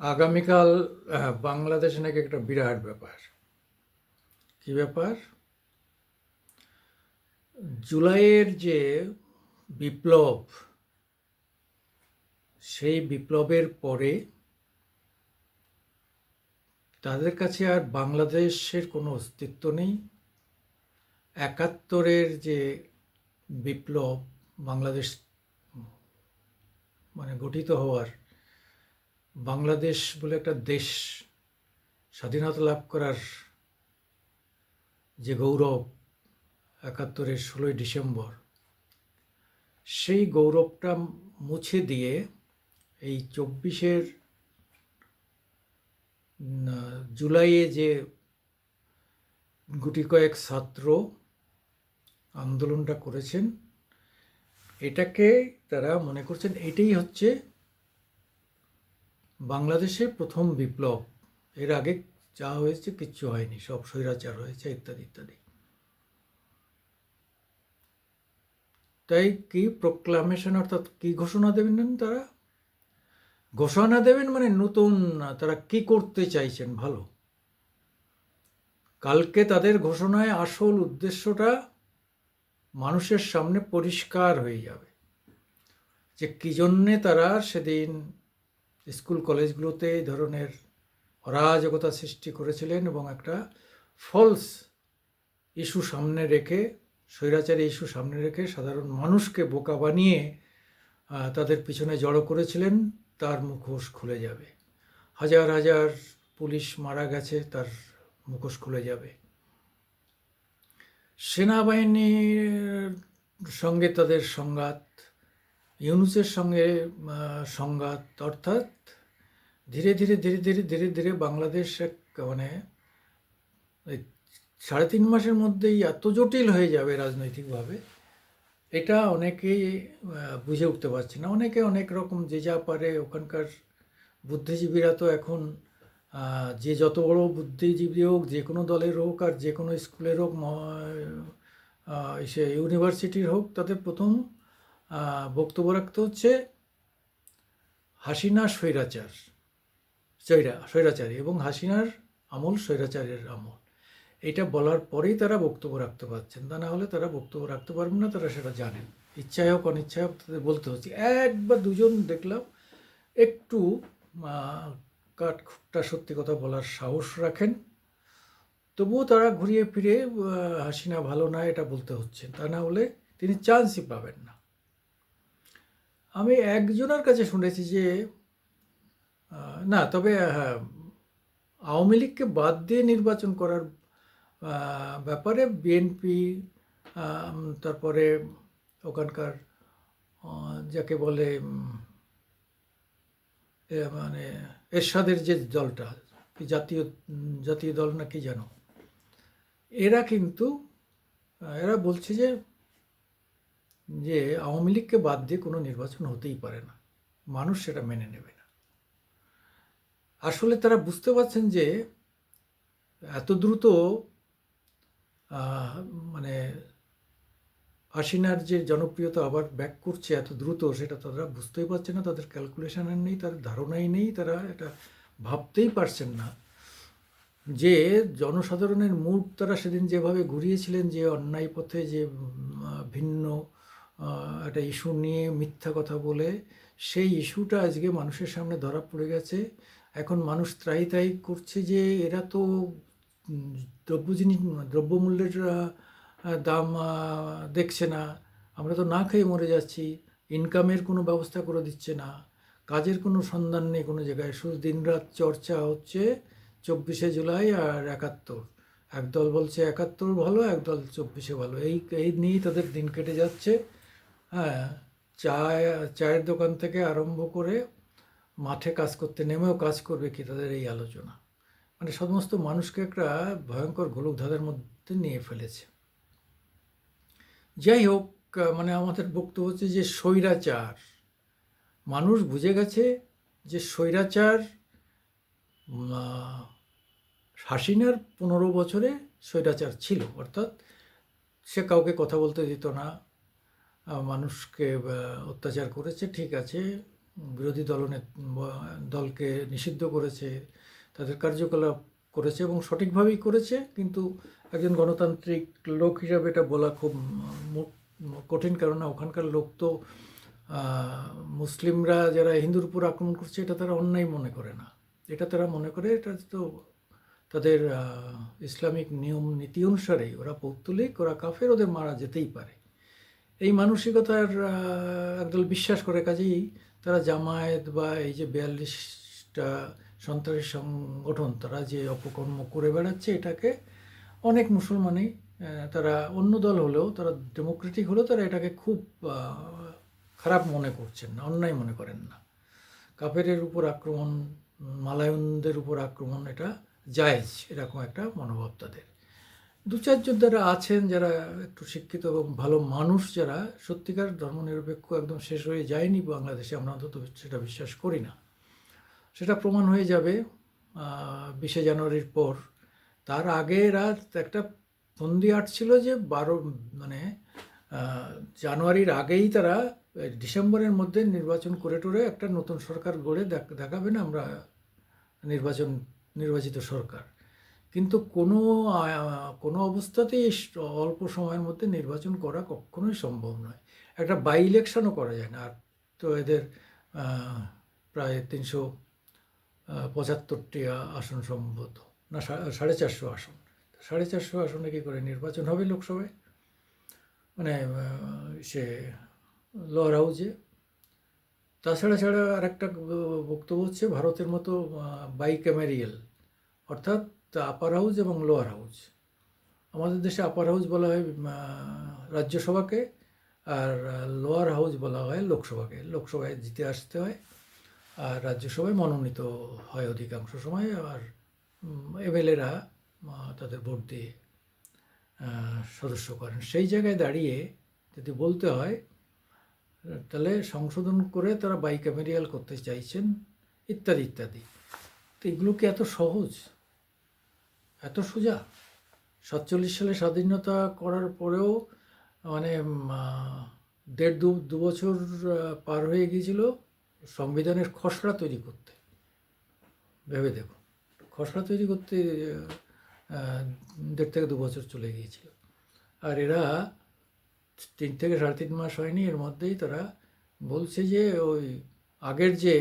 আগামীকাল বাংলাদেশে নাকি একটা বিরাট ব্যাপার। কি ব্যাপার? জুলাইয়ের যে বিপ্লব, সেই বিপ্লবের পরে তাদের কাছে আর বাংলাদেশের কোনো অস্তিত্ব নেই। একাত্তরের যে বিপ্লব বাংলাদেশ মানে গঠিত হওয়ার বাংলাদেশ বলে একটা দেশ স্বাধীনতা লাভ করার যে গৌরব একাত্তরের ষোলোই ডিসেম্বর, সেই গৌরবটা মুছে দিয়ে এই চব্বিশের জুলাইয়ে যে গুটি কয়েক ছাত্র আন্দোলনটা করেছেন, এটাকে তারা মনে করছেন এটাই হচ্ছে বাংলাদেশের প্রথম বিপ্লব, এর আগে যা হয়েছে কিচ্ছু হয়নি, সব স্বৈরাচার হয়েছে, ইত্যাদি ইত্যাদি। তাই কি প্রোক্লামেশন অর্থাৎ কি ঘোষণা দেবেন তারা? ঘোষণা দেবেন মানে নতুন, তারা কি করতে চাইছেন ভালো। কালকে তাদের ঘোষণায় আসল উদ্দেশ্যটা মানুষের সামনে পরিষ্কার হয়ে যাবে। যে কী জন্যে তারা সেদিন স্কুল কলেজগুলোতে এই ধরনের অরাজকতা সৃষ্টি করেছিলেন এবং একটা ফলস ইস্যু সামনে রেখে, স্বৈরাচারী ইস্যু সামনে রেখে সাধারণ মানুষকে বোকা বানিয়ে তাদের পিছনে জড়ো করেছিলেন, তার মুখোশ খুলে যাবে। হাজার হাজার পুলিশ মারা গেছে, তার মুখোশ খুলে যাবে। সেনাবাহিনীর সঙ্গে তাদের সংঘাত ইউনুসের সঙ্গে সংঘাত, অর্থাৎ ধীরে ধীরে ধীরে ধীরে ধীরে ধীরে বাংলাদেশ এক মানে সাড়ে তিন মাসের মধ্যেই এত জটিল হয়ে যাবে রাজনৈতিকভাবে। এটা অনেকেই বুঝে উঠতে পারছে না। অনেকে অনেক রকম যে যা পারে, ওখানকার বুদ্ধিজীবীরা তো এখন যে যত বড় বুদ্ধিজীবী হোক, যে কোনো দলের হোক আর যে কোনো স্কুলের হোক ইউনিভার্সিটির হোক, তাদের প্রথম বক্তব্য রাখতে হচ্ছে হাসিনা স্বৈরাচার, স্বৈরা, স্বৈরাচারী এবং হাসিনার আমল স্বৈরাচারের আমল। এটা বলার পরেই তারা বক্তব্য রাখতে পারছেন। তা না হলে তারা বক্তব্য রাখতে পারবেন না, তারা সেটা জানেন। ইচ্ছায় হোক, অনিচ্ছায় হোক, তাদের বলতে হচ্ছে। এক বা দুজন দেখলাম একটু কাঠখুট্টা সত্যি কথা বলার সাহস রাখেন। তবুও তারা ঘুরিয়ে ফিরে হাসিনা ভালো না, এটা বলতে হচ্ছে। তা না হলে তিনি চান্সই পাবেন না। আমি একজনের কাছে শুনেছি যে না, তবে আওয়ামী লীগকে বাদ দিয়ে নির্বাচন করার ব্যাপারে বিএনপি তারপরে ওখানকার যাকে বলে মানে এরশাদের যে দলটা জাতীয় জাতীয় দল না কি জানো এরা কিন্তু এরা বলছে যে যে আওয়ামী লীগকে বাদ দিয়ে কোনো নির্বাচন হতেই পারে না। মানুষ সেটা মেনে নেবে না। আসলে তারা বুঝতে পারছেন যে এত দ্রুত মানে হাসিনার যে জনপ্রিয়তা আবার ব্যাক করছে এত দ্রুত, সেটা তারা বুঝতেই পারছে না। তাদের ক্যালকুলেশনের নেই, তাদের ধারণাই নেই, তারা এটা ভাবতেই পারছেন না যে জনসাধারণের মুড তারা সেদিন যেভাবে ঘুরিয়েছিলেন, যে অন্যায় পথে যে ভিন্ন একটা ইস্যু নিয়ে মিথ্যা কথা বলে, সেই ইস্যুটা আজকে মানুষের সামনে ধরা পড়ে গেছে। এখন মানুষ ত্রাহি ত্রাহি করছে যে এরা তো দ্রব্য জিনিস দ্রব্যমূল্যের দাম দেখছে না। আমরা তো না খেয়ে মরে যাচ্ছি। ইনকামের কোনো ব্যবস্থা করে দিচ্ছে না। কাজের কোনো সন্ধান নেই কোনো জায়গায়। শুধু দিনরাত চর্চা হচ্ছে চব্বিশে জুলাই আর একাত্তর। একদল বলছে একাত্তর ভালো, একদল চব্বিশে ভালো। এই এই নিয়েই তাদের দিন কেটে যাচ্ছে। হ্যাঁ চায়, চায়ের দোকান থেকে আরম্ভ করে মাঠে কাজ করতে, নেমেও কাজ করবে কি তাদের এই আলোচনা। মানে সমস্ত মানুষকে একটা ভয়ঙ্কর গোলক ধাঁধার মধ্যে নিয়ে ফেলেছে। যাই হোক মানে আমাদের বক্তব্য হচ্ছে যে স্বৈরাচার। মানুষ বুঝে গেছে যে স্বৈরাচার হাসিনার পনেরো বছরে স্বৈরাচার ছিল, অর্থাৎ সে কাউকে কথা বলতে দিত না মানুষকে অত্যাচার করেছে, ঠিক আছে। বিরোধী দলনে দলকে নিষিদ্ধ করেছে, তাদের কার্যকলাপ করেছে এবং সঠিকভাবেই করেছে, কিন্তু একজন গণতান্ত্রিক লোক হিসাবে এটা বলা খুব কঠিন, কেননা ওখানকার লোক তো মুসলিমরা যারা হিন্দুর উপর আক্রমণ করছে, এটা তারা অন্যায় মনে করে না। এটা তারা মনে করে, এটা তো তাদের ইসলামিক নিয়ম নীতি অনুসারেই ওরা পৌত্তলিক, ওরা কাফের, ওদের মারা যেতেই পারে। এই মানসিকতার একদল বিশ্বাস করে কাজেই তারা জামায়াত বা এই যে বিয়াল্লিশটা সন্ত্রাসী সংগঠন, তারা যে অপকর্ম করে বেড়াচ্ছে এটাকে অনেক মুসলমানই তারা অন্য দল হলেও, তারা ডেমোক্রেটিক হলেও তারা এটাকে খুব খারাপ মনে করছেন না, অন্যায় মনে করেন না। কাফেরের উপর আক্রমণ, মালায়নদের উপর আক্রমণ, এটা জায়েজ, এরকম একটা মনোভাব তাদের। দু চারজন যারা আছেন, যারা একটু শিক্ষিত এবং ভালো মানুষ, যারা সত্যিকার ধর্মনিরপেক্ষ একদম শেষ হয়ে যায়নি বাংলাদেশে, আমরা অন্তত সেটা বিশ্বাস করি না। সেটা প্রমাণ হয়ে যাবে বিশে জানুয়ারির পর। তার আগে রাত একটা ফন্দি আট ছিল যে বারো মানে জানুয়ারির আগেই তারা ডিসেম্বরের মধ্যে নির্বাচন করে টোরে একটা নতুন সরকার গড়ে দেখ- দেখাবেন আমরা নির্বাচন, নির্বাচিত সরকার। কিন্তু কোনো কোনো অবস্থাতেই অল্প সময়ের মধ্যে নির্বাচন করা কখনোই সম্ভব নয়। একটা বাই ইলেকশনও করা যায় না। আর তো এদের প্রায় তিনশো পঁচাত্তরটি আসন সম্ভবত। না সাড়ে চারশো আসন। সাড়ে চারশো আসনে কী করে নির্বাচন হবে লোকসভায়? মানে সে লোয়ার হাউজে তাছাড়া, ছাড়া আরেকটা বক্তব্য হচ্ছে ভারতের মতো বাই ক্যামেরিয়াল অর্থাৎ আপার হাউস এবং লোয়ার হাউস আমাদের দেশে আপার হাউস বলা হয় রাজ্যসভাকে আর লোয়ার হাউস বলা হয় লোকসভাকে। লোকসভায় জিতে আসতে হয় আর রাজ্যসভায় মনোনীত হয় অধিকাংশ সময় আর এমএলএরা তাদের ভোট দিয়ে সদস্য করেন। সেই জায়গায় দাঁড়িয়ে যদি বলতে হয়, তাহলে সংশোধন করে তারা বাইক্যামেরিয়াল করতে চাইছেন, ইত্যাদি ইত্যাদি। তো এগুলো কি এত সহজ? এত সোজা? সাতচল্লিশ সালে স্বাধীনতা করার পরেও মানে দেড় দু দু বছর পার হয়ে গিয়েছিল সংবিধানের খসড়া তৈরি করতে। ভেবে দেখো, খসড়া তৈরি করতে দেড় থেকে দু বছর চলে গিয়েছিল। আর এরা তিন থেকে সাড়ে তিন মাস হয়নি, এর মধ্যেই তারা বলছে যে, ওই আগের যে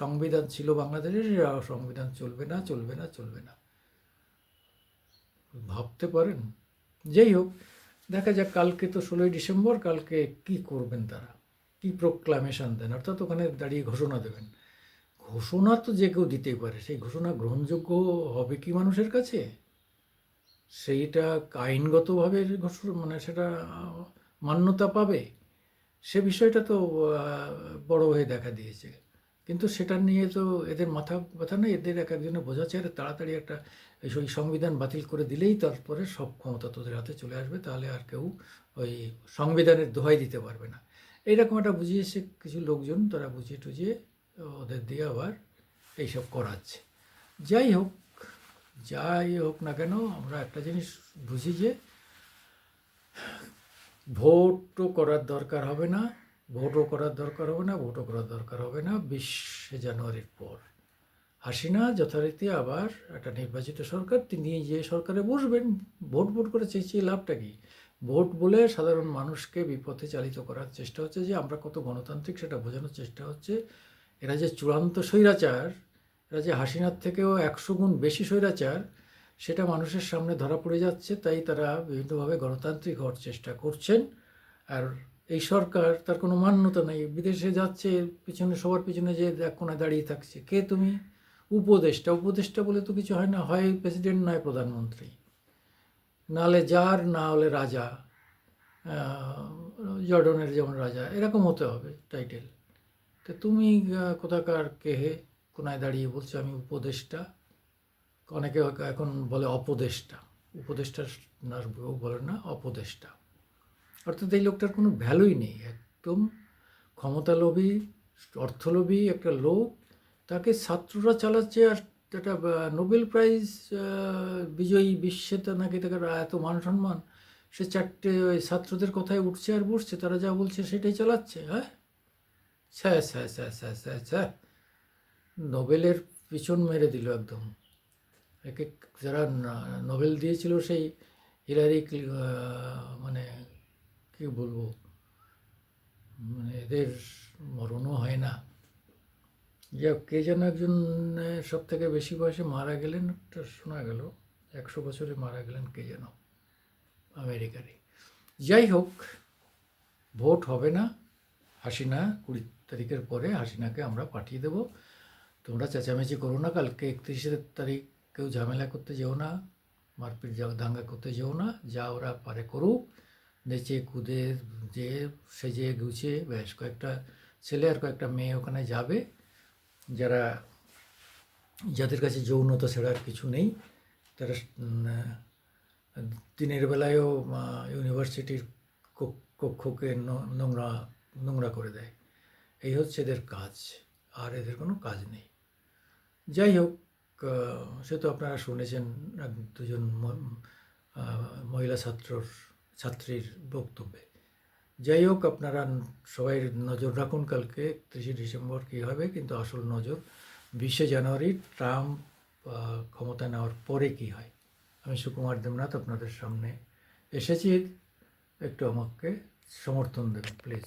সংবিধান ছিল বাংলাদেশের সংবিধান চলবে না চলবে না চলবে না। ভাবতে পারেন? যাই হোক, দেখা যাক কালকে তো ষোলোই ডিসেম্বর, কালকে কি করবেন তারা? কি প্রোক্লামেশন দেন? অর্থাৎ ওখানে দাঁড়িয়ে ঘোষণা দেবেন। ঘোষণা তো যে কেউ দিতেই পারে, সেই ঘোষণা গ্রহণযোগ্য হবে কি মানুষের কাছে? সেইটা আইনগতভাবে ঘোষণা মানে সেটা মান্যতা পাবে? সে বিষয়টা তো বড় হয়ে দেখা দিয়েছে। কিন্তু সেটা নিয়ে তো এদের মাথা ব্যথা নেই, এদের এক একজনে বোঝাচ্ছে আরে তাড়াতাড়ি একটা ওই সংবিধান বাতিল করে দিলেই তারপরে সব ক্ষমতা তোদের হাতে চলে আসবে, তাহলে আর কেউ ওই সংবিধানের দোহাই দিতে পারবে না। এইরকম একটা বুঝিয়েছে কিছু লোকজন তারা বুঝিয়ে টুঝিয়ে ওদের দিয়ে আবার এইসব করাচ্ছে। যাই হোক যাই হোক না কেন, আমরা একটা জিনিস বুঝি যে ভোটও করার দরকার হবে না। ভোটও করার দরকার হবে না, ভোটও করার দরকার হবে না, বিশে জানুয়ারির পর। হাসিনা যথারীতি আবার একটা নির্বাচিত সরকার, তিনি যে সরকারে বসবেন, ভোট ভোট করে চেয়েছি লাভটা কি? ভোট বলে সাধারণ মানুষকে বিপথে চালিত করার চেষ্টা হচ্ছে যে, আমরা কত গণতান্ত্রিক সেটা বোঝানোর চেষ্টা হচ্ছে। এরা যে চূড়ান্ত স্বৈরাচার, এরা যে হাসিনার থেকেও একশো গুণ বেশি স্বৈরাচার, সেটা মানুষের সামনে ধরা পড়ে যাচ্ছে, তাই তারা বিভিন্নভাবে গণতান্ত্রিক হওয়ার চেষ্টা করছেন। আর এই সরকার তার কোনো মান্যতা নেই। বিদেশে যাচ্ছে, পিছনে, সবার পিছনে যে এক কোনায় দাঁড়িয়ে থাকছে। কে তুমি? উপদেষ্টা। উপদেষ্টা বলে তো কিছু হয় না। হয় প্রেসিডেন্ট, নয় প্রধানমন্ত্রী। নাহলে যার, না হলে রাজা। জর্ডনের যেমন রাজা। এরকম হতে হবে টাইটেল। তো তুমি কোথাকার, কে হে কোনায় দাঁড়িয়ে বলছো আমি উপদেষ্টা? অনেকে এখন বলে অপদেষ্টা। উপদেষ্টা বলে না, অপদেষ্টা। অর্থাৎ এই লোকটার কোনো ভ্যালুই নেই। একদম ক্ষমতালোভী, অর্থলোভী একটা লোক, তাকে ছাত্ররা চালাচ্ছে আর একটা নোবেল প্রাইজ বিজয়ী বিশ্বে তো নাকি তাকে এত মান সম্মান সে চারটে ওই ছাত্রদের কথায় উঠছে আর বসছে, তারা যা বলছে সেটাই চালাচ্ছে হ্যাঁ? ছ্যা ছ্যা ছ্যা ছ্যা ছ্যা ছ্যা নোবেলের পিছন মেরে দিল একদম। এক এক যারা নোবেল দিয়েছিল সেই হিলারি মানে কি বলব? মানে এদের মরণও হয় না। যাক, কে যেন একজন সব থেকে বেশি বয়সে মারা গেলেন শোনা গেল, একশো বছরে মারা গেলেন কে যেন, আমেরিকারই। যাই হোক, ভোট হবে না, হাসিনা, কুড়ি তারিখের পরে হাসিনাকে আমরা পাঠিয়ে দেব। তোমরা চেঁচামেচি করো না, কালকে একত্রিশে তারিখ কেউ ঝামেলা করতে যেও না, মারপিট যা- দাঙ্গা করতে যেও না, যা ওরা পারে করুক। নেচে, কুদে, যে সেজে গুছে বেশ কয়েকটা ছেলে আর কয়েকটা মেয়ে ওখানে যাবে। যারা, যাদের কাছে যৌনতা ছাড়া আর কিছু নেই, তারা দিনের বেলায়ও ইউনিভার্সিটির কক্ষকে নোংরা নোংরা করে দেয়। এই হচ্ছে এদের কাজ, আর এদের কোনো কাজ নেই। যাই হোক সে তো আপনারা শুনেছেন দুজন মহিলা ছাত্রর ছাত্রীর বক্তব্যে। যাই হোক, আপনারা সবাই নজর রাখুন কালকে একত্রিশে ডিসেম্বর কী হবে, কিন্তু আসল নজর বিশে জানুয়ারি ট্রাম্প ক্ষমতা নেওয়ার পরে কি হয়। আমি সুকুমার দেবনাথ আপনাদের সামনে এসেছি। একটু আমাকে সমর্থন দেবেন, প্লিজ।